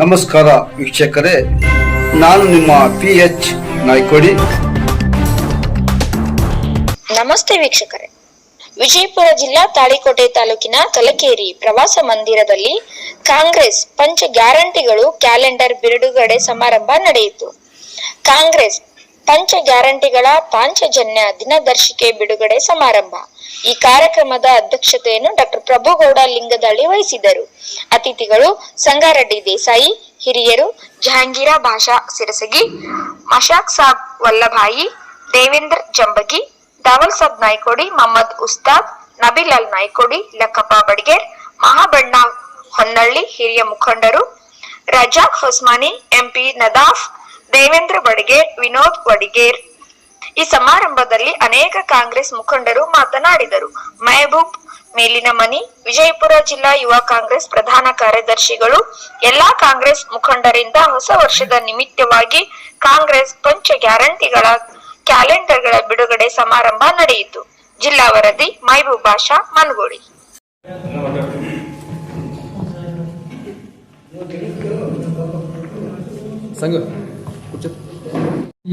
ನಮಸ್ಕಾರ ವೀಕ್ಷಕರೇ, ನಾನು ನಿಮ್ಮ ಪಿ ಎಚ್ ನಾಯ್ಕೋಡಿ. ನಮಸ್ತೆ ವೀಕ್ಷಕರೇ. ವಿಜಯಪುರ ಜಿಲ್ಲಾ ತಾಳಿಕೋಟೆ ತಾಲೂಕಿನ ಕಲಕೇರಿ ಪ್ರವಾಸ ಮಂದಿರದಲ್ಲಿ ಕಾಂಗ್ರೆಸ್ ಪಂಚ ಗ್ಯಾರಂಟಿಗಳು ಕ್ಯಾಲೆಂಡರ್ ಬಿಡುಗಡೆ ಸಮಾರಂಭ ನಡೆಯಿತು. ಕಾಂಗ್ರೆಸ್ ಪಂಚ ಗ್ಯಾರಂಟಿಗಳ ಪಾಂಚಜನ್ಯ ದಿನದರ್ಶಿಕೆ ಬಿಡುಗಡೆ ಸಮಾರಂಭ. ಈ ಕಾರ್ಯಕ್ರಮದ ಅಧ್ಯಕ್ಷತೆಯನ್ನು ಡಾಕ್ಟರ್ ಪ್ರಭುಗೌಡ ಲಿಂಗದಳ್ಳಿ ವಹಿಸಿದರು. ಅತಿಥಿಗಳು ಸಂಗಾರೆಡ್ಡಿ ದೇಸಾಯಿ, ಹಿರಿಯರು ಜಹಾಂಗೀರ ಭಾಷಾ ಸಿರಸಗಿ, ಮಶಾಕ್ ಸಾಬ್ ವಲ್ಲಭಾಯಿ, ದೇವೇಂದ್ರ ಜಂಬಗಿ, ದಾವಲ್ ಸಾಬ್ ನಾಯ್ಕೋಡಿ, ಮೊಹಮ್ಮದ್ ಉಸ್ತಾದ್, ನಬಿಲಾಲ್ ನಾಯ್ಕೋಡಿ, ಲಕ್ಕಪ್ಪ ಬಡ್ಗೇರ್, ಮಹಾಬಣ್ಣ ಹೊನ್ನಳ್ಳಿ ಹಿರಿಯ ಮುಖಂಡರು, ರಜಾಕ್ ಹೊಸ್ಮಾನಿ ಎಂಪಿ ನದಾಫ್ ದೇವೇಂದ್ರ ಬಡ್ಗೇರ್ ವಿನೋದ್ ವಡಿಗೇರ್ ಈ ಸಮಾರಂಭದಲ್ಲಿ ಅನೇಕ ಕಾಂಗ್ರೆಸ್ ಮುಖಂಡರು ಮಾತನಾಡಿದರು. ಮೆಹಬೂಬ್ ಮೇಲಿನ ಮನಿ, ವಿಜಯಪುರ ಜಿಲ್ಲಾ ಯುವ ಕಾಂಗ್ರೆಸ್ ಪ್ರಧಾನ ಕಾರ್ಯದರ್ಶಿಗಳು, ಎಲ್ಲಾ ಕಾಂಗ್ರೆಸ್ ಮುಖಂಡರಿಂದ ಹೊಸ ವರ್ಷದ ನಿಮಿತ್ತವಾಗಿ ಕಾಂಗ್ರೆಸ್ ಪಂಚ ಗ್ಯಾರಂಟಿಗಳ ಕ್ಯಾಲೆಂಡರ್ಗಳ ಬಿಡುಗಡೆ ಸಮಾರಂಭ ನಡೆಯಿತು. ಜಿಲ್ಲಾ ವರದಿ ಮೈಬೂಬ್ ಭಾಷಾ ಮನಗೋಡಿ ಸಂಘ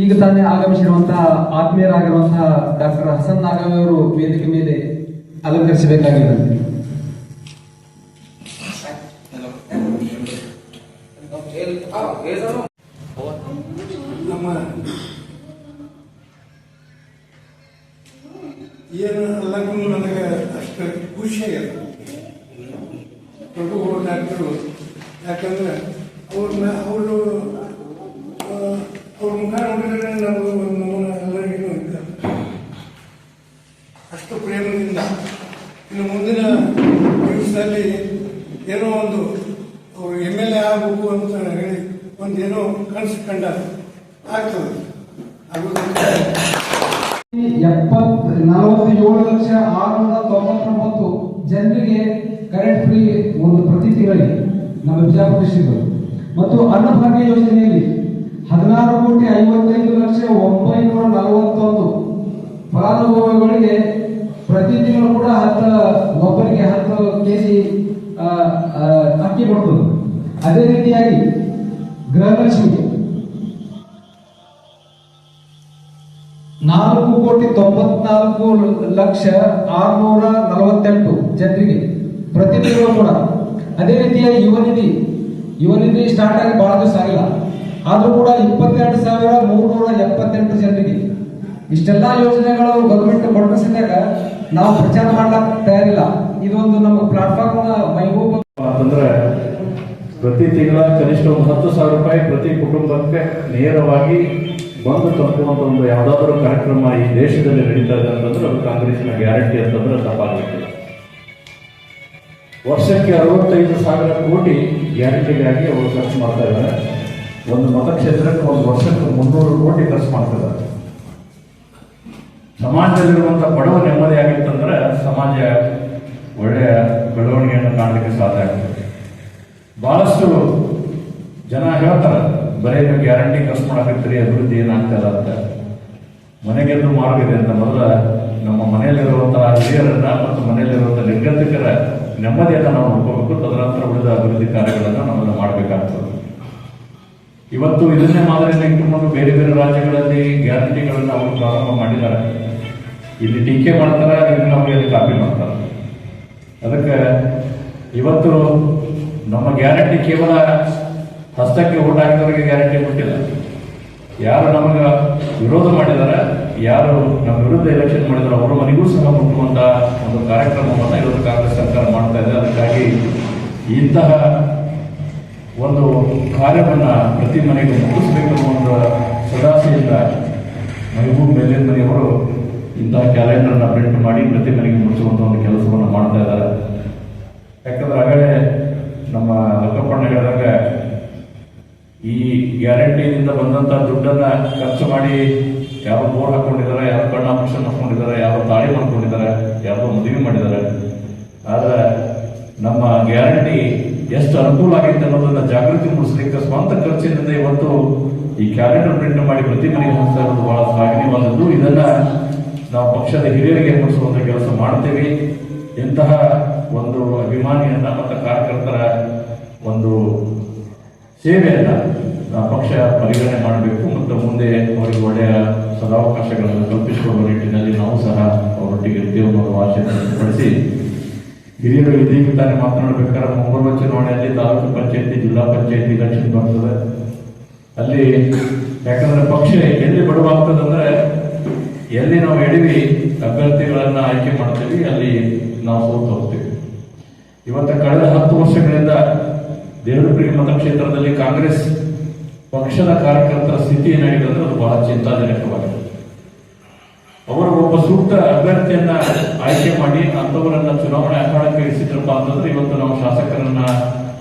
ಈಗ ತಾನೇ ಆಗಮಿಸಿರುವಂತಹ ಆತ್ಮೀಯರಾಗಿರುವಂತಹ ಡಾಕ್ಟರ್ ಹಸನ್ ನಾಗವಿ ಅವರು ವೇದಿಕೆ ಮೇಲೆ ಅಲಂಕರಿಸಬೇಕಾಗಿದೆ. ನಮ್ಮ ಏನು ಎಲ್ಲರಿಗೂ ನನಗೆ ಅಷ್ಟು ಖುಷಿಯಾಗ ಪ್ರಭು ಡಾಕ್ಟರು, ಯಾಕಂದ್ರೆ ಅವ್ರನ್ನ ಅವರು ಅವ್ರ ಮುಖ ನೋಡಿದ್ರೆ ನಾವು ನಮ್ಮನ್ನ ಎಲ್ಲರಿಗೂ ಇದ್ದಾರೆ ಅಷ್ಟು ಪ್ರೇಮದಿಂದ ಇನ್ನು ಮುಂದಿನ ದಿವಸದಲ್ಲಿ ಏನೋ ಒಂದು ಅವರು ಎಂ ಎಲ್ ಎ ಆಗಬೇಕು ಅಂತ ಹೇಳಿ ಒಂದೇನೋ ಕನಸು ಕಂಡ ಆಗ್ತದೆ. ಆಗುವುದಕ್ಕೆ ಎಪ್ಪತ್ ನಲವತ್ತೇಳು ಲಕ್ಷ ಆರುನೂರ ತೊಂಬತ್ತೊಂಬತ್ತು ಜನರಿಗೆ ಕರೆಂಟ್ ಫ್ರೀ ಒಂದು ಪ್ರತಿ ತಿಂಗಳಿಗೆ ನಮ್ಮ ಬಿಜಾಪುರ ಮತ್ತು ಅನ್ನಭಾಗ್ಯ ಯೋಜನೆಯಲ್ಲಿ ಹದಿನಾರು ಕೋಟಿ ಐವತ್ತೈದು ಲಕ್ಷ ಒಂಬೈನೂರ ನಲವತ್ತೊಂದು ಫಲಾನುಭವಿಗಳಿಗೆ ಪ್ರತಿ ತಿಂಗಳು ಕೂಡ ಹತ್ತು, ಒಬ್ಬರಿಗೆ ಹತ್ತು ಕೆ ಜಿ ಅಕ್ಕಿ ಕೊಡ್ತದೆ ಅದೇ ರೀತಿಯಾಗಿ ಗೃಹಲಕ್ಷ್ಮಿಗೆ ನಾಲ್ಕು ಕೋಟಿ ತೊಂಬತ್ನಾಲ್ಕು ಲಕ್ಷ ಆರ್ನೂರ ನಲವತ್ತೆಂಟು ಜನರಿಗೆ ಪ್ರತಿ ತಿಂಗಳು ಕೂಡ ಅದೇ ರೀತಿಯಾಗಿ ಯುವನಿಧಿ ಯುವನಿಧಿ ಯುವ ನಿಧಿ ಸ್ಟಾರ್ಟ್ ಆಗಿ ಬಹಳ ದಿವಸ ಆಗಿಲ್ಲ ಆದ್ರೂ ಕೂಡ ಇಪ್ಪತ್ತೆರಡು ಸಾವಿರ ಮೂರ್ನೂರ ಎಪ್ಪತ್ತೆಂಟು ಜನರಿಗೆ ಇಷ್ಟೆಲ್ಲಾ ಯೋಜನೆಗಳು ಗೌರ್ಮೆಂಟ್ ಹೊರಡಿಸಿದಾಗ ನಾವು ಪ್ರಚಾರ ಮಾಡ್ಲಾಕ್ ತಯಾರಿಲ್ಲ. ಇದೊಂದು ನಮ್ಮ ಪ್ಲಾಟ್ಫಾರ್ಮ್ ಮೈಗೂ ಅಂತಂದ್ರೆ ಪ್ರತಿ ತಿಂಗಳ ಕನಿಷ್ಠ ಒಂದು ಹತ್ತು ಸಾವಿರ ರೂಪಾಯಿ ಪ್ರತಿ ಕುಟುಂಬಕ್ಕೆ ನೇರವಾಗಿ ಬಂದು ತಪ್ಪುವಂತ ಒಂದು ಯಾವುದಾದ್ರೂ ಕಾರ್ಯಕ್ರಮ ಈ ದೇಶದಲ್ಲಿ ನಡೀತಾ ಇದೆ ಅಂತಂದ್ರೆ ಅದು ಕಾಂಗ್ರೆಸ್ನ ಗ್ಯಾರಂಟಿ ಅಂತಂದ್ರೆ ತಪ್ಪಾಗುತ್ತೆ. ವರ್ಷಕ್ಕೆ ಅರವತ್ತೈದು ಸಾವಿರ ಕೋಟಿ ಗ್ಯಾರಂಟಿಗಾಗಿ ಅವರು ಖರ್ಚು ಮಾಡ್ತಾ ಇದ್ದಾರೆ. ಒಂದು ಮತಕ್ಷೇತ್ರಕ್ಕೆ ಒಂದು ವರ್ಷಕ್ಕೆ ಮುನ್ನೂರು ಕೋಟಿ ಖರ್ಚು ಮಾಡ್ತಿದ್ದಾರೆ. ಸಮಾಜದಲ್ಲಿರುವಂಥ ಬಡವ ನೆಮ್ಮದಿ ಆಗಿತ್ತಂದ್ರೆ ಸಮಾಜ ಒಳ್ಳೆಯ ಬೆಳವಣಿಗೆಯನ್ನು ಕಾಣಲಿಕ್ಕೆ ಸಾಧ್ಯ ಆಗ್ತದೆ. ಬಹಳಷ್ಟು ಜನ ಹೇಳ್ತಾರೆ, ಬರೀ ನೀವು ಗ್ಯಾರಂಟಿ ಖರ್ಚು ಮಾಡಕತ್ತೀರಿ, ಅಭಿವೃದ್ಧಿ ಏನಾಗ್ತದ ಅಂತ. ಮನೆಗೆದ್ದು ಮಾರ್ಗಿದೆ ಅಂತ ಮೊದಲ ನಮ್ಮ ಮನೆಯಲ್ಲಿರುವಂತಹ ಹಿರಿಯರನ್ನ ಮತ್ತು ಮನೆಯಲ್ಲಿರುವಂತಹ ನಿರ್ಗತಿಕರ ನೆಮ್ಮದಿಯನ್ನು ನಾವು ನೋಡ್ಕೋಬೇಕು. ತದನಂತರ ಉಳಿದ ಅಭಿವೃದ್ಧಿ ಕಾರ್ಯಗಳನ್ನು ನಾವೆಲ್ಲ ಮಾಡಬೇಕಾಗ್ತದೆ. ಇವತ್ತು ಇದನ್ನೇ ಮಾದರಿಯನ್ನು ಇಟ್ಟುಕೊಂಡು ಬೇರೆ ಬೇರೆ ರಾಜ್ಯಗಳಲ್ಲಿ ಗ್ಯಾರಂಟಿಗಳನ್ನು ಅವರು ಪ್ರಾರಂಭ ಮಾಡಿದ್ದಾರೆ. ಇಲ್ಲಿ ಟೀಕೆ ಮಾಡ್ತಾರೆ ನಮಗೆ ಕಾಪಿ ಮಾಡ್ತಾರೆ. ಅದಕ್ಕೆ ಇವತ್ತು ನಮ್ಮ ಗ್ಯಾರಂಟಿ ಕೇವಲ ಹಸ್ತಕ್ಕೆ ಓಟ್ ಹಾಕಿದವರಿಗೆ ಗ್ಯಾರಂಟಿ ಕೊಟ್ಟಿಲ್ಲ. ಯಾರು ನಮಗೆ ವಿರೋಧ ಮಾಡಿದ್ದಾರೆ ಯಾರು ನಮ್ಮ ವಿರುದ್ಧ ಎಲೆಕ್ಷನ್ ಮಾಡಿದ್ದಾರೆ ಅವರು ಮನೆಗೂ ಸಹ ಮುಟ್ಟುವಂತಹ ಒಂದು ಕಾರ್ಯಕ್ರಮವನ್ನು ಇವತ್ತು ಕಾಂಗ್ರೆಸ್ ಸರ್ಕಾರ ಮಾಡ್ತಾ ಇದೆ. ಅದಕ್ಕಾಗಿ ಇಂತಹ ಒಂದು ಕಾರ್ಯವನ್ನು ಪ್ರತಿ ಮನೆಗೆ ಮುಗಿಸ್ಬೇಕು ಅನ್ನೋ ಸದಾಸೆಯಿಂದ ಮೈಬೂಬ್ ಮೇಲಿನ ಮನೆಯವರು ಇಂತಹ ಕ್ಯಾಲೆಂಡರ್ನ ಪ್ರಿಂಟ್ ಮಾಡಿ ಪ್ರತಿ ಮನೆಗೆ ಮುಗಿಸುವಂಥ ಒಂದು ಕೆಲಸವನ್ನು ಮಾಡ್ತಾ ಇದ್ದಾರೆ. ಯಾಕಂದ್ರೆ ಆಗಲೇ ನಮ್ಮ ಲಕ್ಕಪ್ಪಣ್ಣ ಹೇಳಿದಾಗ ಈ ಗ್ಯಾರಂಟಿಯಿಂದ ಬಂದಂತ ದುಡ್ಡನ್ನ ಖರ್ಚು ಮಾಡಿ ಯಾರು ಬೋರ್ ಹಾಕೊಂಡಿದ್ದಾರೆ, ಯಾರೋ ಕಣ್ಣು ಆಪರೇಷನ್ ಹಾಕೊಂಡಿದ್ದಾರೆ ಯಾರೋ ತಾಳಿ ಮಾಡ್ಕೊಂಡಿದ್ದಾರೆ ಯಾರೋ ಮದುವೆ ಮಾಡಿದ್ದಾರೆ ಆದ್ರೆ ನಮ್ಮ ಗ್ಯಾರಂಟಿ ಎಷ್ಟು ಅನುಕೂಲ ಆಗೈತೆ ಅನ್ನೋದನ್ನ ಜಾಗೃತಿ ಮೂಡಿಸಲಿಕ್ಕೆ ಸ್ವಂತ ಖರ್ಚಿನಿಂದ ಇವತ್ತು ಈ ಕ್ಯಾಲೆಂಡರ್ ಪ್ರಿಂಟ್ ಮಾಡಿ ಪ್ರತಿ ಮನೆಗೆ ಹಂಚ್ತಾ ಇರೋದು ಬಹಳ ಶ್ಲಾಘನೀಯವಾದದ್ದು ಇದನ್ನ ನಾವು ಪಕ್ಷದ ಹಿರಿಯರಿಗೆ ಏರ್ಪಡಿಸುವಂತ ಕೆಲಸ ಮಾಡ್ತೇವೆ. ಇಂತಹ ಒಂದು ಅಭಿಮಾನಿಯನ್ನ ಮತ್ತು ಕಾರ್ಯಕರ್ತರ ಒಂದು ಸೇವೆಯನ್ನ ಪಕ್ಷ ಪರಿಗಣನೆ ಮಾಡಬೇಕು ಮತ್ತು ಮುಂದೆ ಅವರಿಗೆ ಒಳ್ಳೆಯ ಸದಾವಕಾಶಗಳನ್ನು ಕಲ್ಪಿಸಿಕೊಳ್ಳುವ ನಿಟ್ಟಿನಲ್ಲಿ ನಾವು ಸಹ ಅವರೊಟ್ಟಿಗೆ ಇರ್ತೇವೆ ಅನ್ನೋ ಆಶಯ ವ್ಯಕ್ತಪಡಿಸಿ ಹಿರಿಯರು ಇದೀಗ ತಾನೇ ಮಾತನಾಡಬೇಕಾದ್ರೆ ಮುಂಬರುವ ಚುನಾವಣೆಯಲ್ಲಿ ತಾಲೂಕು ಪಂಚಾಯತಿ, ಜಿಲ್ಲಾ ಪಂಚಾಯತಿ ಇಲೆಕ್ಷನ್ ಬರ್ತದೆ ಅಲ್ಲಿ ಯಾಕಂದ್ರೆ ಪಕ್ಷ ಎಲ್ಲಿ ಬಡವಾಗ್ತದಂದ್ರೆ ಎಲ್ಲಿ ನಾವು ಎಡವಿ ಅಭ್ಯರ್ಥಿಗಳನ್ನ ಆಯ್ಕೆ ಮಾಡ್ತೀವಿ, ಅಲ್ಲಿ ನಾವು ಸೋತು ಹೋಗ್ತೀವಿ. ಇವತ್ತು ಕಳೆದ ಹತ್ತು ವರ್ಷಗಳಿಂದ ದೇವರಪುರಿ ಮತಕ್ಷೇತ್ರದಲ್ಲಿ ಕಾಂಗ್ರೆಸ್ ಪಕ್ಷದ ಕಾರ್ಯಕರ್ತರ ಸ್ಥಿತಿ ಏನಾಗಿದೆ ಅಂದ್ರೆ ಅದು ಬಹಳ ಚಿಂತಾಜನಕವಾಗಿದೆ. ಅವರು ಒಬ್ಬ ಸೂಕ್ತ ಅಭ್ಯರ್ಥಿಯನ್ನ ಆಯ್ಕೆ ಮಾಡಿ ಅಂತವರನ್ನ ಚುನಾವಣೆ ಅಖಾಡಕ್ಕೆ ಇರಿಸಿದ್ರಪ್ಪ ಅಂತಂದ್ರೆ ಇವತ್ತು ನಾವು ಶಾಸಕರನ್ನ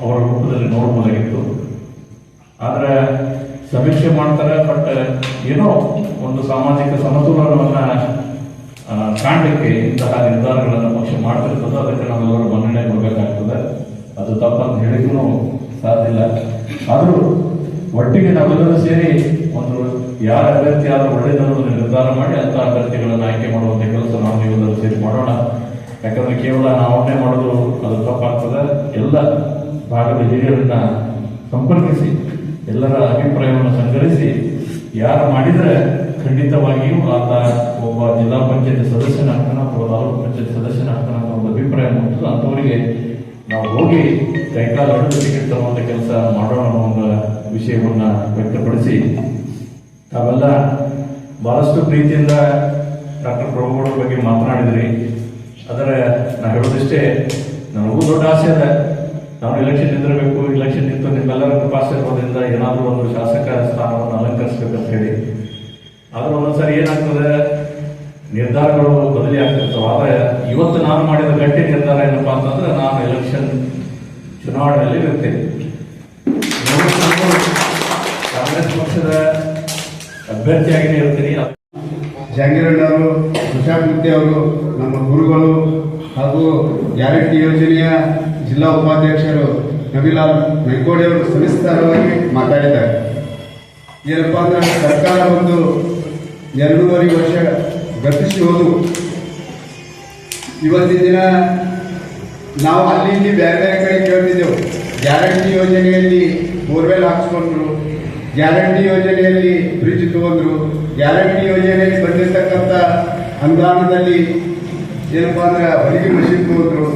ಅವರ ರೂಪದಲ್ಲಿ ನೋಡಬಹುದಾಗಿತ್ತು ಆದ್ರೆ ಸಮೀಕ್ಷೆ ಮಾಡ್ತಾರೆ ಬಟ್ ಏನೋ ಒಂದು ಸಾಮಾಜಿಕ ಸಮತೋಲನವನ್ನ ಕಾಣಲಿಕ್ಕೆ ಇಂತಹ ನಿರ್ಧಾರಗಳನ್ನು ಪಕ್ಷ ಮಾಡ್ತಿರ್ತದೆ ಅದಕ್ಕೆ ನಾವೆಲ್ಲರೂ ಮನ್ನಣೆ ಕೊಡಬೇಕಾಗ್ತದೆ. ಅದು ತಪ್ಪಂತ ಹೇಳಿದ್ರು ಸಾಧ್ಯ ಇಲ್ಲ. ಆದರೂ ಒಟ್ಟಿಗೆ ನಾವೆಲ್ಲರೂ ಸೇರಿ ಒಂದು ಯಾರ ಅಭ್ಯರ್ಥಿ ಆದರೂ ಒಳ್ಳೆಯದನ್ನು ನಿರ್ಧಾರ ಮಾಡಿ ಅಂತ ಅಭ್ಯರ್ಥಿಗಳನ್ನು ಆಯ್ಕೆ ಮಾಡುವಂತಹ ಕೆಲಸ ನಾವು ನೀವೆಲ್ಲರೂ ಸೇರಿ ಮಾಡೋಣ. ಯಾಕಂದ್ರೆ ಕೇವಲ ನಾವನ್ನೇ ಮಾಡೋದು ಅದು ತಪ್ಪಾಗ್ತದೆ. ಎಲ್ಲ ಭಾಗದ ಹಿರಿಯರನ್ನ ಸಂಪರ್ಕಿಸಿ, ಎಲ್ಲರ ಅಭಿಪ್ರಾಯವನ್ನು ಸಂಗ್ರಹಿಸಿ, ಯಾರು ಮಾಡಿದ್ರೆ ಖಂಡಿತವಾಗಿಯೂ ಆತ ಒಬ್ಬ ಜಿಲ್ಲಾ ಪಂಚಾಯತ್ ಸದಸ್ಯನ ಅಥವಾ ತಾಲೂಕು ಪಂಚಾಯತ್ ಸದಸ್ಯನ ಅಂತ ಒಂದು ಅಭಿಪ್ರಾಯ ಮೂಡಿದ್ರು ಅಂಥವರಿಗೆ ನಾವು ಹೋಗಿ ಕೈಕಾಲು ಟಿಕೆಟ್ ತಗೊಂಡ ಕೆಲಸ ಮಾಡೋಣ ಅನ್ನೋ ಒಂದು ವಿಷಯವನ್ನ ವ್ಯಕ್ತಪಡಿಸಿ ತಾವೆಲ್ಲ ಬಹಳಷ್ಟು ಪ್ರೀತಿಯಿಂದ ಡಾಕ್ಟರ್ ಪ್ರಭುಗಳ ಬಗ್ಗೆ ಮಾತನಾಡಿದ್ರಿ. ಆದರೆ ನಾ ಹೇಳೋದಿಷ್ಟೇ, ನನಗೂ ದೊಡ್ಡ ಆಸೆ ಅದ. ನಾವು ಎಲೆಕ್ಷನ್ ನಿಂತಿರಬೇಕು ಎಲೆಕ್ಷನ್ ನಿಂತು ನಿಮ್ಮೆಲ್ಲರ ಕೃಪಾಶೀರ್ವಾದದಿಂದ ಏನಾದರೂ ಒಂದು ಶಾಸಕ ಸ್ಥಾನವನ್ನು ಅಲಂಕರಿಸಬೇಕಂತ ಹೇಳಿ. ಆದ್ರೆ ಒಂದೊಂದ್ಸರಿ ಏನಾಗ್ತದೆ, ನಿರ್ಧಾರಗಳು ಬದಲಿ ಆಗ್ತಿರ್ತಾವೆ. ಆದರೆ ಇವತ್ತು ನಾನು ಮಾಡಿದ ಗಟ್ಟಿ ನಿರ್ಧಾರ ಏನಪ್ಪಾ ಅಂತಂದ್ರೆ ನಾನು ಎಲೆಕ್ಷನ್ ಚುನಾವಣೆಯಲ್ಲಿ ಇರ್ತೇನೆ ಕಾಂಗ್ರೆಸ್ ಪಕ್ಷದ ಅಭ್ಯರ್ಥಿಯಾಗಿನೇ ಇರ್ತೀನಿ. ಜಹಾಂಗೀರಣ್ಣವರು ತುಷಾರ್ಮೂರ್ತಿ ಅವರು, ನಮ್ಮ ಗುರುಗಳು ಹಾಗೂ ಗ್ಯಾರಂಟಿ ಯೋಜನೆಯ ಜಿಲ್ಲಾ ಉಪಾಧ್ಯಕ್ಷರು ನವಿಲಾಲ್ ಮೆಂಕೋಡಿ ಅವರು ಸವಿಸ್ತಾರವಾಗಿ ಮಾತಾಡಿದ್ದಾರೆ. ಏನಪ್ಪ ಅಂದ್ರೆ, ಸರ್ಕಾರ ಒಂದು ಎರಡೂವರೆ ವರ್ಷ ಗತಿಸಿ ಹೋದು. ಇವತ್ತಿನ ದಿನ ನಾವು ಅಲ್ಲಿ ಇಲ್ಲಿ ಬೇರೆ ಬೇರೆ ಕಡೆ ಕೇಳ್ತಿದ್ದೆವು. ಗ್ಯಾರಂಟಿ ಯೋಜನೆಯಲ್ಲಿ ಬೋರ್ವೆಲ್ ಹಾಕ್ಸ್ಕೊಂಡ್ರು. ಗ್ಯಾರಂಟಿ ಯೋಜನೆಯಲ್ಲಿ ಬ್ರಿಡ್ಜ್ ತಗೊಂಡ್ರು, ಗ್ಯಾರಂಟಿ ಯೋಜನೆಯಲ್ಲಿ ಬಂದಿರತಕ್ಕಂಥ ಅನುದಾನದಲ್ಲಿ ಏನಪ್ಪಾ ಅಂದ್ರೆ ಹೊಲಿಗೆ ಮಷಿನ್ ತಗೊಂಡ್ರು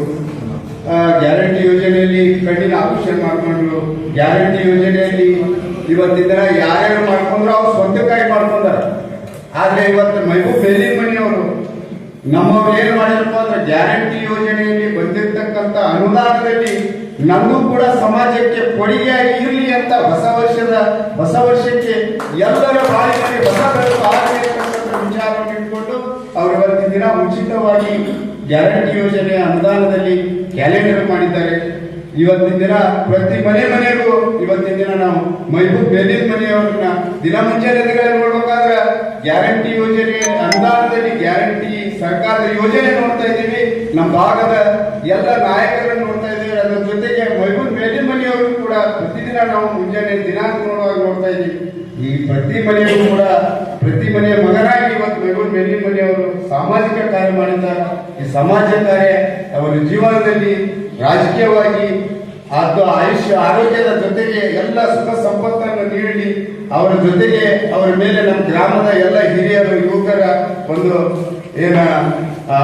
ಗ್ಯಾರಂಟಿ ಯೋಜನೆಯಲ್ಲಿ ಕಣ್ಣಿನ ಆಪರೇಷನ್ ಮಾಡ್ಕೊಂಡ್ರು, ಗ್ಯಾರಂಟಿ ಯೋಜನೆಯಲ್ಲಿ ಇವತ್ತಿನ ಯಾರ್ಯಾರು ಮಾಡ್ಕೊಂಡ್ರು ಅವ್ರು ಸ್ವಂತಕ್ಕಾಗಿ ಮಾಡ್ಕೊಂಡಾರ. ಆದ್ರೆ ಇವತ್ತು ಮೈಬೂಬ್ ಬೇಲಿ ಮನೆಯವರು ನಮ್ಮವ್ರು ಏನ್ ಅಂದ್ರೆ ಗ್ಯಾರಂಟಿ ಯೋಜನೆಯಲ್ಲಿ ಬಂದಿರತಕ್ಕಂತ ಅನುದಾನದಲ್ಲಿ ನಮಗೂ ಕೂಡ ಸಮಾಜಕ್ಕೆ ಕೊಡುಗೆಯಾಗಿ ಇರಲಿ ಅಂತ ಹೊಸ ವರ್ಷದ, ಹೊಸ ವರ್ಷಕ್ಕೆ ಎಲ್ಲರ ಬಾಳಿನಲ್ಲಿ ಹೊಸ ವಿಚಾರವನ್ನು ಇಟ್ಕೊಂಡು ಅವರು ಇವತ್ತಿನ ದಿನ ಉಚಿತವಾಗಿ ಗ್ಯಾರಂಟಿ ಯೋಜನೆ ಅನುದಾನದಲ್ಲಿ ಕ್ಯಾಲೆಂಡರ್ ಮಾಡಿದ್ದಾರೆ. ಇವತ್ತಿನ ದಿನ ಪ್ರತಿ ಮನೆ ಮನೆಗೂ ಇವತ್ತಿನ ದಿನ ನಾವು ಮೈಬೂಬ್ ಬೇಲಿನ ಮನೆಯವರನ್ನ ದಿನ ಮುಂಚೆ ನೋಡ್ಬೇಕಾದ್ರೆ ಗ್ಯಾರಂಟಿ ಯೋಜನೆ ಅನುದಾನದಲ್ಲಿ ಗ್ಯಾರಂಟಿ ಸರ್ಕಾರದ ಯೋಜನೆ ನೋಡ್ತಾ ಇದ್ದೀವಿ. ನಮ್ಮ ಭಾಗದ ಎಲ್ಲ ನಾಯಕರನ್ನು ನೋಡ್ತಾ ಇದ್ದೀವಿ. ಅದರ ಜೊತೆಗೆ ಮೈಬೂಬ್ ಬೇಲಿನ ಮನೆಯವರು ಕೂಡ ಪ್ರತಿದಿನ ನಾವು ಮುಂಜಾನೆ ದಿನಾಂಕ ನೋಡುವಾಗ ನೋಡ್ತಾ ಇದ್ದೀವಿ. ಈ ಪ್ರತಿ ಮನೆಯವರು ಕೂಡ ಪ್ರತಿ ಮನೆಯ ಮಗನಾಗಿ ಇವತ್ತು ಮೈಬೂಬ್ ಬೇಲಿನ ಮನೆಯವರು ಸಾಮಾಜಿಕ ಕಾರ್ಯ ಮಾಡಿದ್ದಾರೆ. ಈ ಸಮಾಜ ಕಾರ್ಯ ಅವರ ಜೀವನದಲ್ಲಿ ರಾಜಕೀಯವಾಗಿ, ಅದು ಆಯುಷ್ಯ, ಆರೋಗ್ಯದ ಜೊತೆಗೆ ಎಲ್ಲ ಸುಖ ಸಂಪತ್ತನ್ನು ನೀಡಿ ಅವರ ಜೊತೆಗೆ ಅವರ ಮೇಲೆ ನಮ್ಮ ಗ್ರಾಮದ ಎಲ್ಲ ಹಿರಿಯರು, ಯುವಕರ ಒಂದು ಏನ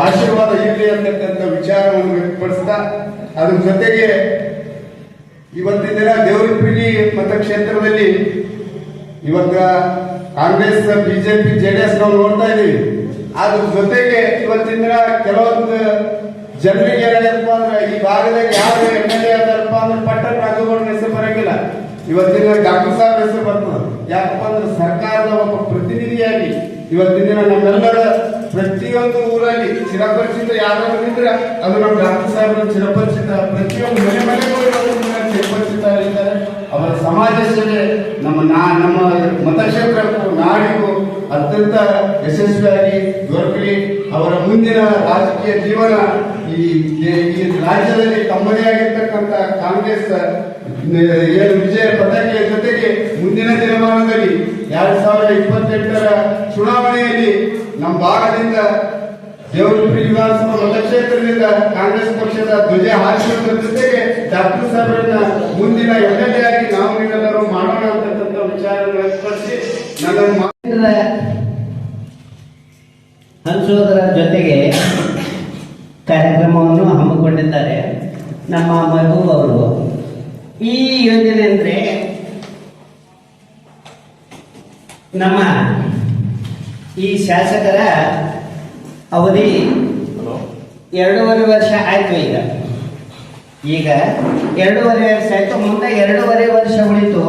ಆಶೀರ್ವಾದ ಇರಲಿ ಅಂತಕ್ಕಂಥ ವಿಚಾರವನ್ನು ವ್ಯಕ್ತಪಡಿಸ್ತಾ, ಅದ್ರ ಜೊತೆಗೆ ಇವತ್ತಿನ ದಿನ ದೇವರಪೀಡಿ ಮತಕ್ಷೇತ್ರದಲ್ಲಿ ಇವತ್ತ ಕಾಂಗ್ರೆಸ್, ಬಿಜೆಪಿ, ಜೆಡಿಎಸ್ ನಾವು ನೋಡ್ತಾ ಇದೀವಿ ಅದ್ರ ಜೊತೆಗೆ ಇವತ್ತಿನ ದಿನ ಕೆಲವೊಂದು ಜನರಿಗೆ ಏನಪ್ಪ ಅಂದ್ರೆ, ಈ ಭಾಗದಾಗ ಯಾರು ಎಂ ಎಲ್ ಎ ಅದಾರಪ್ಪ ಅಂದ್ರೆ ಪಟ್ಟಣ ರಾಘವಗೌಡನ ಹೆಸರು ಬರಂಗಿಲ್ಲ. ಇವತ್ತಿನ ಡಾಕ್ಟರ್ ಸಾಹೇಬ್ ಹೆಸರು ಬರ್ತದೆ ಯಾಕಪ್ಪ ಅಂದ್ರೆ ಸರ್ಕಾರದ ಒಬ್ಬ ಪ್ರತಿನಿಧಿಯಾಗಿ ಇವತ್ತಿನ ದಿನ ನಮ್ಮೆಲ್ಲರ ಪ್ರತಿಯೊಂದು ಊರಲ್ಲಿ ಚಿರಪರಿಚಿತ ಯಾರಾದ್ರೂ ಇದ್ರೆ ಅದು ನಮ್ಮ ಡಾಕ್ಟರ್ ಸಾಹೇಬರು ಚಿರಪರಿಚಿತ, ಪ್ರತಿಯೊಂದು ಮನೆ ಮನೆಗೂ ಚಿರಪರಿಚಿತ ಇದ್ದಾರೆ ಅವರ ಸಮಾಜ ಸೇವೆ ನಮ್ಮ ನಾ, ನಮ್ಮ ಮತಕ್ಷೇತ್ರಕ್ಕೂ, ನಾಡಿಗೂ ಅತ್ಯಂತ ಯಶಸ್ವಿಯಾಗಿ ದೊರಕಲಿ. ಅವರ ಮುಂದಿನ ರಾಜಕೀಯ ಜೀವನ ಈ ಈ ರಾಜ್ಯದಲ್ಲಿ ತಮ್ಮದೇ ಆಗಿರ್ತಕ್ಕಂಥ ಕಾಂಗ್ರೆಸ್ ಏನು ವಿಜಯ ಪತಾಕೆಯ ಜೊತೆಗೆ ಮುಂದಿನ ದಿನಮಾನದಲ್ಲಿ ಎರಡ್ ಸಾವಿರದ ಇಪ್ಪತ್ತೆಂಟರ ಚುನಾವಣೆಯಲ್ಲಿ ನಮ್ಮ ಭಾಗದಿಂದ ದೇವರುಪುರಿ ವಿಧಾನಸಭಾ ಮತಕ್ಷೇತ್ರದಿಂದ ಕಾಂಗ್ರೆಸ್ ಪಕ್ಷದ ಧ್ವಜ ಹಾರಿಸುವುದರ ಜೊತೆಗೆ ಡಾಕ್ಟರ್ ಸಾಹೇಬರನ್ನ ಮುಂದಿನ ಎಂ ಆಗಿ ನಾವು ನೀವೆಲ್ಲರೂ ಮಾಡೋಣ ಅಂತಕ್ಕಂಥ ವಿಚಾರವನ್ನು ವ್ಯಕ್ತಪಡಿಸಿ ನನ್ನ ಹಂಚೋದರ ಜೊತೆಗೆ ಕಾರ್ಯಕ್ರಮವನ್ನು ಹಮ್ಮಿಕೊಂಡಿದ್ದಾರೆ ನಮ್ಮ ಮಹಬೂಬ್ ಅವರು. ಈ ಯೋಜನೆ ಅಂದರೆ ನಮ್ಮ ಈ ಶಾಸಕರ ಅವಧಿ ಎರಡೂವರೆ ವರ್ಷ ಆಯ್ತು ಈಗ. ಈಗ ಎರಡೂವರೆ ವರ್ಷ ಆಯ್ತು. ಮುಂದೆ ಎರಡೂವರೆ ವರ್ಷ ಉಳಿತು.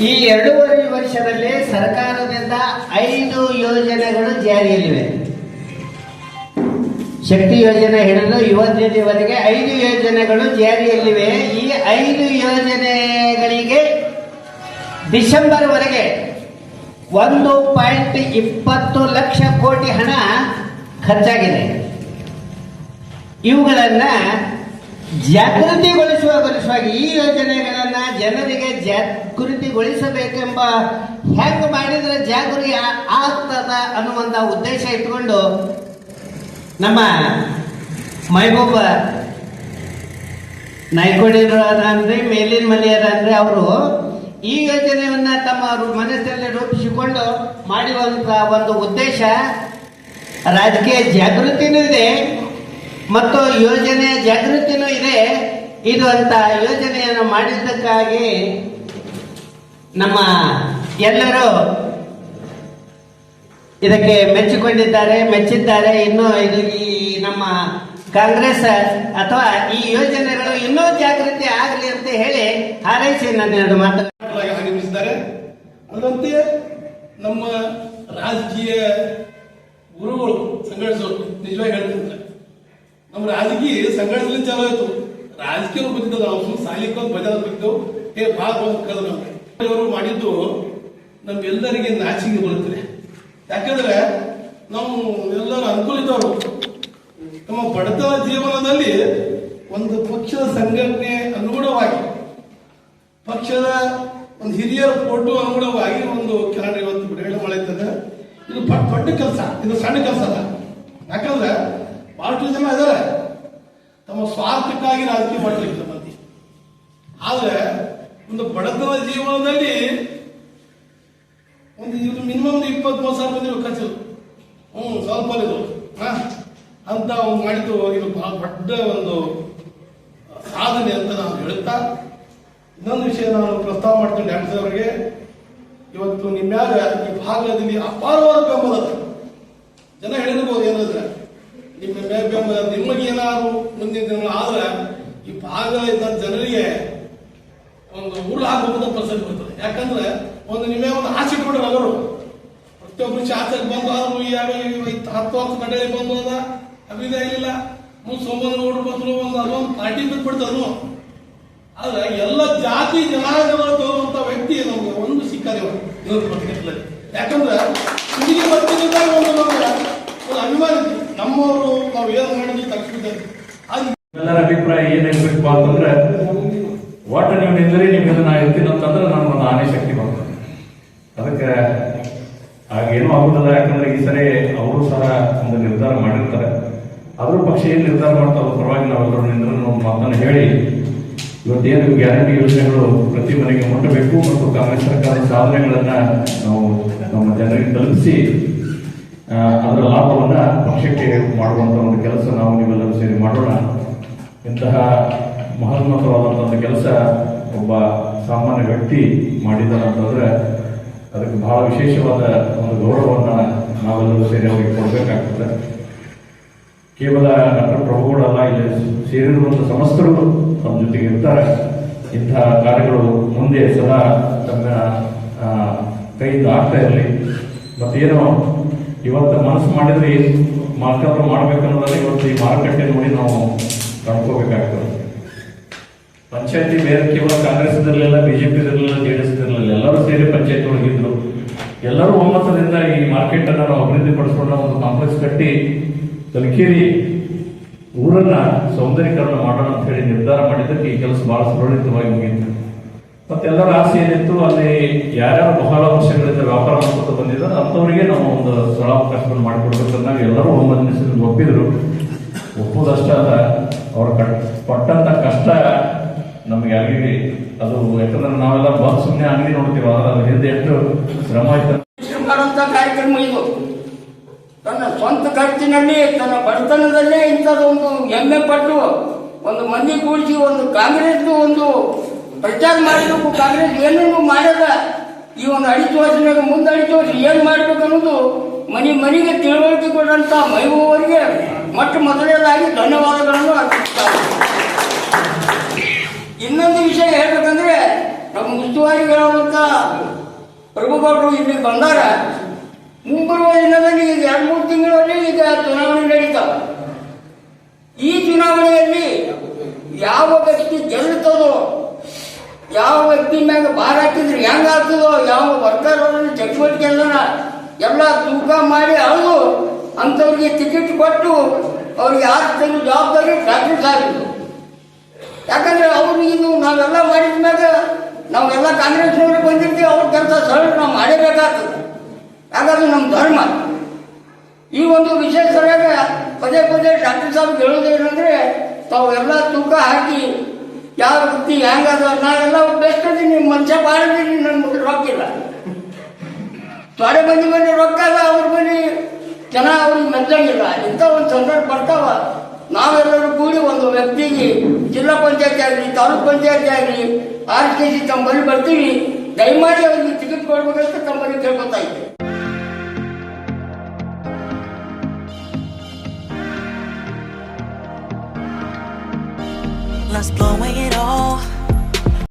ಈ ಎರಡೂವರೆ ವರ್ಷದಲ್ಲಿ ಸರ್ಕಾರದಿಂದ ಐದು ಯೋಜನೆಗಳು ಜಾರಿಯಲ್ಲಿವೆ. ಶಕ್ತಿ ಯೋಜನೆ ಹಿಡಿದು ಯುವಜನೆಯವರೆಗೆ ಐದು ಯೋಜನೆಗಳು ಜಾರಿಯಲ್ಲಿವೆ. ಈ ಐದು ಯೋಜನೆಗಳಿಗೆ ಡಿಸೆಂಬರ್ವರೆಗೆ ಒಂದು ಪಾಯಿಂಟ್ ಇಪ್ಪತ್ತು ಲಕ್ಷ ಕೋಟಿ ಹಣ ಖರ್ಚಾಗಿದೆ. ಇವುಗಳನ್ನ ಜಾಗೃತಿಗೊಳಿಸುವ ಗೊಳಿಸುವಾಗಿ ಈ ಯೋಜನೆಗಳನ್ನ ಜನರಿಗೆ ಜಾಗೃತಿಗೊಳಿಸಬೇಕೆಂಬ ಹೆಂಗ್ ಮಾಡಿದ್ರೆ ಜಾಗೃತಿ ಆಗ್ತದ ಅನ್ನುವಂಥ ಉದ್ದೇಶ ಇಟ್ಕೊಂಡು ನಮ್ಮ ಮೈಬೂಬ ಅಂದ್ರೆ ಮೇಲಿನ ಮನೆಯರ ಅಂದ್ರೆ ಅವರು ಈ ಯೋಜನೆಯನ್ನ ತಮ್ಮ ಮನಸ್ಸಿನಲ್ಲಿ ರೂಪಿಸಿಕೊಂಡು ಮಾಡಿರುವಂತಹ ಒಂದು ಉದ್ದೇಶ ರಾಜಕೀಯ ಜಾಗೃತಿನೂ ಇದೆ ಮತ್ತು ಯೋಜನೆ ಜಾಗೃತಿನೂ ಇದೆ. ಇದು ಅಂತ ಯೋಜನೆಯನ್ನು ಮಾಡಿದ್ದಕ್ಕಾಗಿ ನಮ್ಮ ಎಲ್ಲರೂ ಇದಕ್ಕೆ ಮೆಚ್ಚಿಕೊಂಡಿದ್ದಾರೆ, ಮೆಚ್ಚಿದ್ದಾರೆ. ಇನ್ನು ಇದು ಈ ನಮ್ಮ ಕಾಂಗ್ರೆಸ್ ಅಥವಾ ಈ ಯೋಜನೆಗಳು ಇನ್ನೂ ಜಾಗೃತಿ ಆಗಲಿ ಅಂತ ಹೇಳಿ ಹಾರೈಸಿ ನನ್ನ ಎರಡು ಮಾತು ಆಗಮಿಸಿದ್ದಾರೆ ಅದರಂತೆ ನಮ್ಮ ರಾಜಕೀಯ ಗುರುಗಳು ಸಂಘಟಿಸೋರು ನಿಜವಾಗಿ ಹೇಳ್ತಿದ್ರೆ ನಮ್ಮ ರಾಜಕೀಯ ಸಂಘಟಿಸಲಿ ಚಾಲೂ ಆಯ್ತು. ರಾಜಕೀಯ ಬಂದಿದ್ದಲ್ಲ ನಾವು ಸುಮ್ಮನೆ ಬಜಾರ್ ಬಿದ್ದು ಹೇ ಭಾಳ ನಮ್ಗೆ. ಇವರು ಮಾಡಿದ್ದು ನಮ್ಗೆಲ್ಲರಿಗೆ ನಾಚಿಕೆ ಬರುತ್ತದೆ ಯಾಕಂದ್ರೆ ನಾವು ಎಲ್ಲರೂ ಅನುಕೂಲಿತವರು ನಮ್ಮ ಬಡತನ ಜೀವನದಲ್ಲಿ ಒಂದು ಪಕ್ಷದ ಸಂಘಟನೆ ಅನುಗುಣವಾಗಿ, ಪಕ್ಷದ ಒಂದು ಹಿರಿಯರ ಫೋಟೋ ಅನುಗುಣವಾಗಿ ಒಂದು ಕೆನಡ ಇವತ್ತು ಬಿಡುಗಡೆ ಮಾಡಿರ್ತದೆ ಇದು ದೊಡ್ಡ ಕೆಲಸ. ಇದು ಸಣ್ಣ ಕೆಲಸ ಅಲ್ಲ ಯಾಕಂದ್ರೆ ಬಹಳಷ್ಟು ಜನ ಇದ್ದಾರೆ ತಮ್ಮ ಸ್ವಾರ್ಥಕ್ಕಾಗಿ ರಾಜಕೀಯ ಮಾಡಲಿಕ್ಕೆ ಮಂದಿ ಆದ್ರೆ ಒಂದು ಬಡತನ ಜೀವನದಲ್ಲಿ ಒಂದು ಇದು ಮಿನಿಮಮ್ ಇಪ್ಪತ್ತ್ ಮೂವತ್ತು ಸಾವಿರ ಮಂದಿ ಖರ್ಚು. ಹ್ಞೂ ಸ್ವಲ್ಪ ಇದು ಅಂತ ಅವ್ನು ಮಾಡಿದ್ದು ಇದು ಬಹಳ ದೊಡ್ಡ ಒಂದು ಸಾಧನೆ ಅಂತ ನಾನು ಹೇಳುತ್ತಾ ಇನ್ನೊಂದು ವಿಷಯ ನಾನು ಪ್ರಸ್ತಾವ ಮಾಡ್ತೀನಿ ಡಾಕ್ಟರ್ ಅವರಿಗೆ. ಇವತ್ತು ನಿಮ್ಮ ಈ ಭಾಗದಲ್ಲಿ ಅಪಾರವಾದ ಬೆಂಬಲ ಜನ ಹೇಳಿರ್ಬೋದು ಏನಂದ್ರೆ, ನಿಮ್ಮ ಮೇಲೆ ಬೆಂಬಲ ನಿಮಗೆ ಏನಾದ್ರು ಮುಂದಿನ ದಿನ ಆದ್ರೆ ಈ ಭಾಗದ ಜನರಿಗೆ ಒಂದು ಉರುಳು ಹಾಕುವಂತ ಪರಿಸ್ಥಿತಿ ಬರ್ತದೆ. ಯಾಕಂದ್ರೆ ಒಂದು ನಿಮ್ಮ ಒಂದು ಆಸೆ ಕೊಟ್ಟರು ಅವರು. ಪ್ರತಿಯೊಬ್ಬರು ಶಾಸಕ ಬಂದು ಆದ್ರು ಯಾರು ಹತ್ತು ಹತ್ತು ವರ್ಷ ಕಡೆ ಬಂದು ಅದ ಅಭಿನಯ ಇಲ್ಲ ಮುಂದೆ ಸೋಮವಾರ ನೋಡ್ರು ಬಂದ್ರು ಒಂದು ಅದೊಂದು ಪಾರ್ಟಿ ಬಿಟ್ಬಿಡ್ತಾನು ಆದ್ರೆ ಎಲ್ಲ ಜಾತಿ ಜನಾಂಗಗಳು ತೋರುವಂತ ವ್ಯಕ್ತಿ ನಮ್ಗೆ ಒಂದು ಸಿಕ್ಕದೆ ಯಾಕಂದ್ರೆ ಇಲ್ಲಿಗೆ ಬರ್ತಿದ್ದಾಗ ಒಂದು ನಮ್ಗೆ ಒಂದು ಅಭಿಮಾನ. ನಮ್ಮವರು ನಾವು ಏನು ಮಾಡಿದ್ವಿ ತಕ್ಷಣ ಅದು ಎಲ್ಲರ ಅಭಿಪ್ರಾಯ ಏನಿರ್ಬೇಕು ಅಂತಂದ್ರೆ ಒಟ್ಟು ನೀವು ನಿಂದರೆ ನಿಮ್ಮಿಂದ ನಾ ಇರ್ತೀನಿ ಅಂತಂದ್ರೆ ನನಗೊಂದು ಆನೆ ಶಕ್ತಿ ಬರ್ತದೆ ಅದಕ್ಕೆ ಆಗೇನು ಆಗುದಿಲ್ಲ ಯಾಕಂದ್ರೆ ಈ ಸರಿ ಅವರು ಸಹ ಒಂದು ನಿರ್ಧಾರ ಮಾಡಿರ್ತಾರೆ. ಅದ್ರ ಪಕ್ಷ ಏನು ನಿರ್ಧಾರ ಮಾಡ್ತಾರೋ ಪರವಾಗಿ ನಾವೆಲ್ಲರೂ ನಿಂದ್ರೆ ಒಂದು ಮಾತನ್ನು ಹೇಳಿ ಇವತ್ತೇನು ಗ್ಯಾರಂಟಿ ಯೋಜನೆಗಳು ಪ್ರತಿ ಮನೆಗೆ ಮುಟ್ಟಬೇಕು ಮತ್ತು ಕಾಂಗ್ರೆಸ್ ಸರ್ಕಾರದ ಸಾಧನೆಗಳನ್ನ ನಾವು ನಮ್ಮ ಜನರಿಗೆ ತಲುಪಿಸಿ ಅದರ ಲಾಭವನ್ನ ಪಕ್ಷಕ್ಕೆ ಮಾಡುವಂತ ಒಂದು ಕೆಲಸ ನಾವು ನೀವೆಲ್ಲರೂ ಸೇರಿ ಮಾಡೋಣ. ಇಂತಹ ಮಹೋನ್ನತವಾದಂತಹ ಒಂದು ಕೆಲಸ ಒಬ್ಬ ಸಾಮಾನ್ಯ ವ್ಯಕ್ತಿ ಅಂತಂದ್ರೆ ಅದಕ್ಕೆ ಬಹಳ ವಿಶೇಷವಾದ ಒಂದು ಗೌರವವನ್ನ ನಾವೆಲ್ಲರೂ ಸೇರಿ ಅವರಿಗೆ ಕೊಡಬೇಕಾಗ್ತದೆ. ಕೇವಲ ಡಾಕ್ಟರ್ ಪ್ರಭುಗಳಲ್ಲ ಇಲ್ಲಿ ಸೇರಿರುವಂತಹ ಸಮಸ್ತರು ನಮ್ಮ ಜೊತೆಗೆ ಇರ್ತಾರೆ. ಇಂತಹ ಕಾರ್ಯಗಳು ಮುಂದೆ ಸದಾ ತಮ್ಮ ಕೈಯಿಂದ ಆಗ್ತಾ ಇರಲಿ. ಮತ್ತೇನೋ ಇವತ್ತು ಮನಸ್ಸು ಮಾಡಿದ್ರೆ ಮಾರ್ಕರ್ ಮಾಡ್ಬೇಕನ್ನೋದನ್ನ ಇವತ್ತು ಈ ಮಾರುಕಟ್ಟೆ ನೋಡಿ ನಾವು ಕಂಡ್ಕೋಬೇಕಾಗ್ತದೆ ಪಂಚಾಯತಿ ಬೇರೆ ಕೇವಲ ಕಾಂಗ್ರೆಸ್ದಲ್ಲೆಲ್ಲ ಇರಲಿಲ್ಲ ಬಿಜೆಪಿ ಇರಲಿಲ್ಲ ಜೆ ಡಿ ಇರಲಿಲ್ಲ ಎಲ್ಲರೂ ಸೇರಿ ಪಂಚಾಯತ್ ಒಳಗಿದ್ರು. ಎಲ್ಲರೂ ಒಮ್ಮತದಿಂದ ಈ ಮಾರ್ಕೆಟ್ ಅನ್ನು ನಾವು ಅಭಿವೃದ್ಧಿ ಪಡಿಸ್ಕೊಂಡ ಒಂದು ಕಾಂಪ್ಲೆಕ್ಸ್ ಕಟ್ಟಿ ಕಲ್ಕೇರಿ ಊರನ್ನ ಸೌಂದರ್ಯೀಕರಣ ಮಾಡೋಣ ಅಂತ ಹೇಳಿ ನಿರ್ಧಾರ ಮಾಡಿದ್ದಕ್ಕೆ ಈ ಕೆಲಸ ಬಹಳ ಸುರಳಿತವಾಗಿ ಮುಗಿಯಿತು. ಮತ್ತೆ ಎಲ್ಲರ ಆಸೆ ಏನಿತ್ತು, ಅಲ್ಲಿ ಯಾರ್ಯಾರು ಬಹಳ ವರ್ಷಗಳಿಂದ ವ್ಯಾಪಾರ ಮಾಡ್ಕೊತ ಬಂದಿದ್ದಾರೆ, ಅಂಥವರಿಗೆ ನಾವು ಒಂದು ಸ್ಥಳಾವಕಾಶವನ್ನು ಮಾಡಿಕೊಡ್ಬೇಕಂದಾಗ ಎಲ್ಲರೂ ಒಮ್ಮನಸ್ಸಿನಲ್ಲಿ ಒಪ್ಪಿದ್ರು. ಒಪ್ಪುದಷ್ಟೇ ಅಲ್ಲ, ಅವ್ರು ಕಟ್, ಪಟ್ಟಂತ ಕಷ್ಟ ನಮಗೆ ಯಾರಿಗೆ ಅದು, ಯಾಕಂದ್ರೆ ನಾವೆಲ್ಲ ಬಹಳ ಸುಮ್ಮನೆ ಅಂಗಡಿ ನೋಡ್ತೀವಿ ಅದರ ಹಿಂದೆ ಎಷ್ಟು ಶ್ರಮ ಆಯ್ತು ತನ್ನ ಸ್ವಂತ ಖರ್ಚಿನಲ್ಲಿ, ತನ್ನ ಬಡತನದಲ್ಲೇ ಇಂಥದ್ದೊಂದು ಹೆಮ್ಮೆ ಪಟ್ಟು, ಒಂದು ಮಂದಿ ಕೂಡಿಸಿ, ಒಂದು ಕಾಂಗ್ರೆಸ್ ಒಂದು ಪ್ರಚಾರ ಮಾಡಬೇಕು ಕಾಂಗ್ರೆಸ್ ಏನನ್ನು ಮಾಡದ, ಈ ಒಂದು ಅಡಿತು ಮುಂದೆ ಅಡಿತು ವರ್ಷ ಏನ್ ಮಾಡ್ಬೇಕು ಅನ್ನೋದು ಮನೆ ಮನೆಗೆ ತಿಳುವಳಿಕೆ ಕೊಡುವಂತಹ ಮೈಬೂವರಿಗೆ ಮೊಟ್ಟ ಮೊದಲನೇದಾಗಿ ಧನ್ಯವಾದಗಳನ್ನು ಅರ್ಪಿಸ್ತಾರೆ ಇನ್ನೊಂದು ವಿಷಯ ಹೇಳ್ಬೇಕಂದ್ರೆ, ನಮ್ಮ ಉಸ್ತುವಾರಿಗಳಂತ ಪ್ರಭುಗೌಡರು ಇಲ್ಲಿ ಬಂದಾರ. ಮುಂಬರುವ ದಿನದಲ್ಲಿ ಈಗ ಎರಡು ಮೂರು ತಿಂಗಳಲ್ಲಿ ಈಗ ಚುನಾವಣೆ ನಡೀತಾವ ಈ ಚುನಾವಣೆಯಲ್ಲಿ ಯಾವ ವ್ಯಕ್ತಿ ಗೆಲ್ಲುತ್ತದೋ, ಯಾವ ವ್ಯಕ್ತಿ ಮ್ಯಾಗ ಭಾರ ಹಾಕಿದ್ರೆ ಹೆಂಗ ಆಗ್ತದೋ, ಯಾವ ವರ್ಕರ್ ಚಟುವಟಿಕೆ ಎಲ್ಲ ಎಲ್ಲ ತೂಕ ಮಾಡಿ ಅಳು ಅಂಥವ್ರಿಗೆ ಟಿಕೆಟ್ ಕೊಟ್ಟು ಅವ್ರಿಗೆ ಯಾರು ಜವಾಬ್ದಾರಿ ಟ್ರಾಫಿಕ್ ಸಾಗಿದ್ದು ಯಾಕಂದ್ರೆ ಅವ್ರು ಇದು ನಾವೆಲ್ಲ ಮಾಡಿದ ಮ್ಯಾಗ ನಾವೆಲ್ಲ ಕಾಂಗ್ರೆಸ್ನವ್ರಿಗೆ ಬಂದಿರ್ತೀವಿ, ಅವ್ರ ಕೆಲಸ ಸರಳ ನಾವು ಮಾಡಲೇಬೇಕಾಗ್ತದೆ ಯಾಕಂದ್ರೆ ನಮ್ಮ ಧರ್ಮ. ಈ ಒಂದು ವಿಷಯ ಸರಿಯಾಗ ಪದೇ ಪದೇ ಡಾಕ್ಟರ್ ಸಾಹೇಬ್ ಹೇಳೋದೇನಂದ್ರೆ ತಾವೆಲ್ಲ ತೂಕ ಹಾಕಿ ಯಾವ ವೃತ್ತಿ ಹೆಂಗದ ನಾವೆಲ್ಲ ಬೆಸ್ಟ್ ಅದೀನಿ ಮನುಷ್ಯ ಬಾಳಿದೀನಿ ನನ್ನ ಮುಂದೆ ರೊಕ್ಕ ಇಲ್ಲ. ತೊಡೆ ಮಂದಿ ಮನೆ ರೊಕ್ಕ ಅದ ಅವ್ರ ಮನೆ ಜನ ಅವ್ರಿಗೆ ಮೆಚ್ಚಂಗಿಲ್ಲ. ಇಂಥ ಒಂದು ಸಂದರ್ಭ ಬರ್ತಾವ. ನಾವೆಲ್ಲರೂ ಕೂಡಿ ಒಂದು ವ್ಯಕ್ತಿಗೆ ಜಿಲ್ಲಾ ಪಂಚಾಯತ್ ಆಗಲಿ, ತಾಲೂಕ್ ಪಂಚಾಯತ್ ಆಗಲಿ ಆರ್ ಕೆ ಸಿ ತಮ್ಮಲ್ಲಿ ಬರ್ತೀವಿ. ದಯಮಾಡಿ ಅವ್ರಿಗೆ ಟಿಕೆಟ್ ಕೊಡ್ಬೇಕಂತ ತಮ್ಮಲ್ಲಿ ಕೇಳ್ಕೊತಾ ಇದ್ದೆ. Let's blowing it all